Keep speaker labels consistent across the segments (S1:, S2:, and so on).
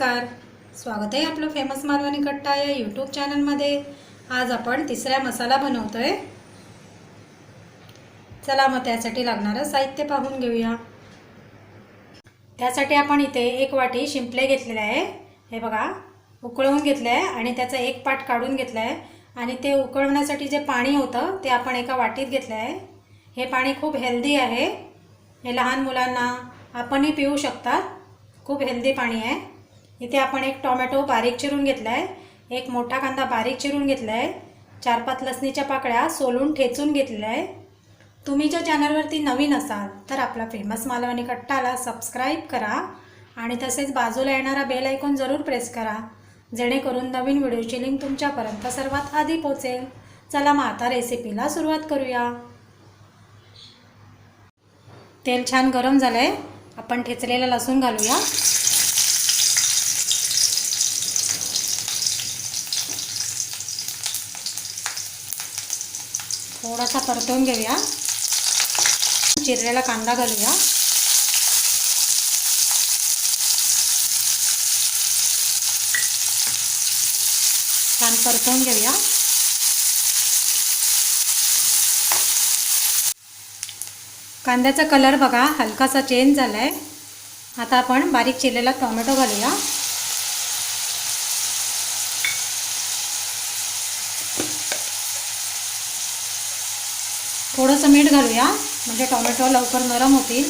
S1: नमस्कार. स्वागत आहे आपलं फेमस मालवणी कट्टा या यूट्यूब चॅनलमध्ये आज आपण तिसरा मसाला बनवतोय. चला मग त्यासाठी लागणारं साहित्य पाहून घेऊया. त्यासाठी आपण इथे एक वाटी शिंपले घेतलेले आहे. हे बघा उकळवून घेतलं आहे आणि त्याचा एक पाट काढून घेतला आहे आणि ते उकळवण्यासाठी जे पाणी होतं ते आपण एका वाटीत घेतलं आहे हे पाणी खूप हेल्दी आहे. हे लहान मुलांना आपणही पिऊ शकतात. खूप हेल्दी पाणी आहे. इथे आपण एक टोमॅटो बारीक चिरून घेतला आहे एक मोठा कांदा बारीक चिरून घेतला आहे चार पाच लसणीच्या पाकळ्या सोलून ठेचून घेतलेल्या आहे तुम्ही ज्या चॅनलवरती नवीन असाल तर आपला फेमस मालवणी कट्टाला सबस्क्राईब करा आणि तसेच बाजूला येणारा बेल ऐकून जरूर प्रेस करा जेणेकरून नवीन व्हिडिओची लिंक तुमच्यापर्यंत सर्वात आधी पोचेल चला मग आता रेसिपीला सुरुवात करूया. तेल छान गरम झालं आहे आपण ठेचलेला लसूण घालूया. थोडासा परतवून घेऊया. चिरलेला कांदा घालूया. छान परतवून घेऊया. कांद्याचा कलर बघा हलकासा चेंज झाला आहे आता आपण बारीक चिरलेला टोमॅटो घालूया. थोडंसं मीठ घालूया. म्हणजे टोमॅटो लवकर नरम होतील.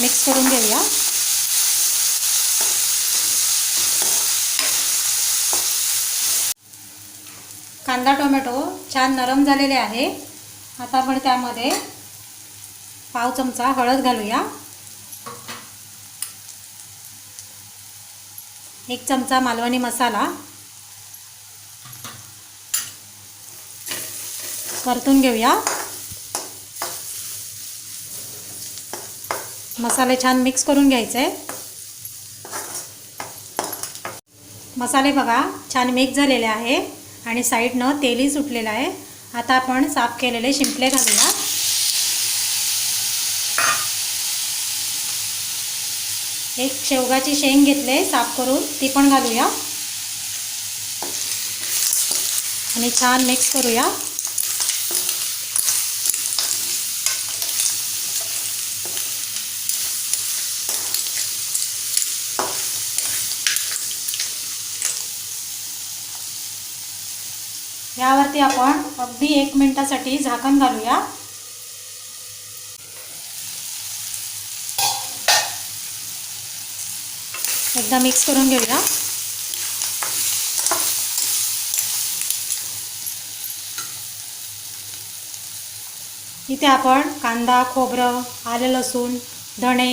S1: मिक्स करून घेऊया. कांदा टोमॅटो छान नरम झालेले आहे. आता आपण त्यामध्ये पाव चमचा हळद घालूया. एक चमचा मालवणी मसाला. परतून घेऊया. मसाले छान मिक्स करून घ्यायचे. मसाले बघा छान मिक्स झालेले आहे आणि साईडनं तेलही सुटलेलं आहे. आता आपण साफ केलेले शिंपले घालूया. एक शेवगाची शेंग घेतले साफ करून ती पण घालूया. आणि छान मिक्स करूया. यावरती आपण अगदी एक मिनटासाठी झाकण घालूया. एकदा मिक्स करून घेऊया. इथे आपण कांदा खोबरं आलं लसूण धणे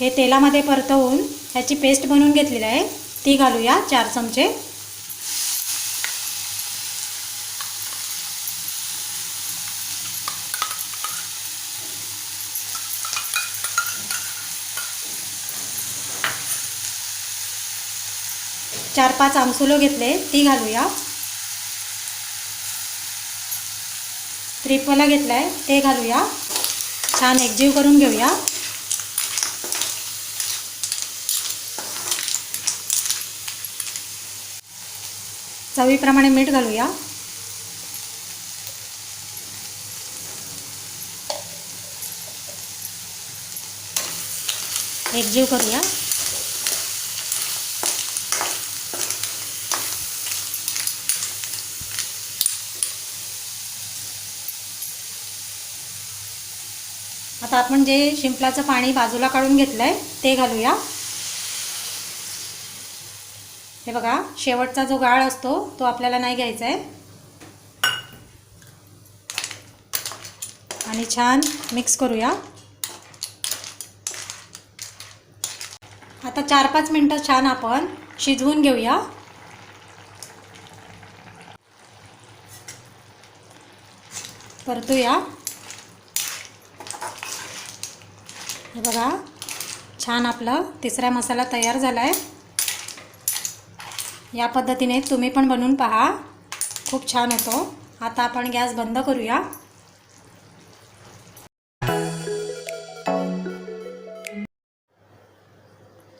S1: हे तेलामध्ये परतवून त्याची पेस्ट बनवून घेतलेली आहे. ती घालूया चार चमचे. चार पाच आमसुलं घेतले ती घालूया. त्रिफला घेतला आहे ते घालूया. छान एकजीव करून घेऊया. चवीप्रमाणे मीठ घालूया. एकजीव करूया. आता आपण जे शिंपलाचं पाणी बाजूला काढून घेतलं आहे ते घालूया. हे बघा शेवटचा जो गाळ असतो तो आपल्याला नाही घ्यायचा आहे. आणि छान मिक्स करूया. आता चार पाच मिनटं छान आपण शिजवून घेऊया. परतूया. हे बघा छान आपला तिसरा मसाला तयार झाला आहे या पद्धतीने तुम्ही पण बनवून पहा. खूप छान होतो आता आपण गॅस बंद करूया.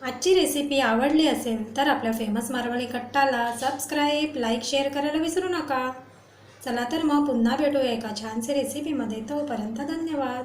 S1: आजची रेसिपी आवडली असेल तर आपल्या फेमस मारवाळी कट्टाला सबस्क्राईब लाईक शेअर करायला विसरू नका. चला तर मग पुन्हा भेटूया एका छानसे रेसिपीमध्ये तोपर्यंत धन्यवाद.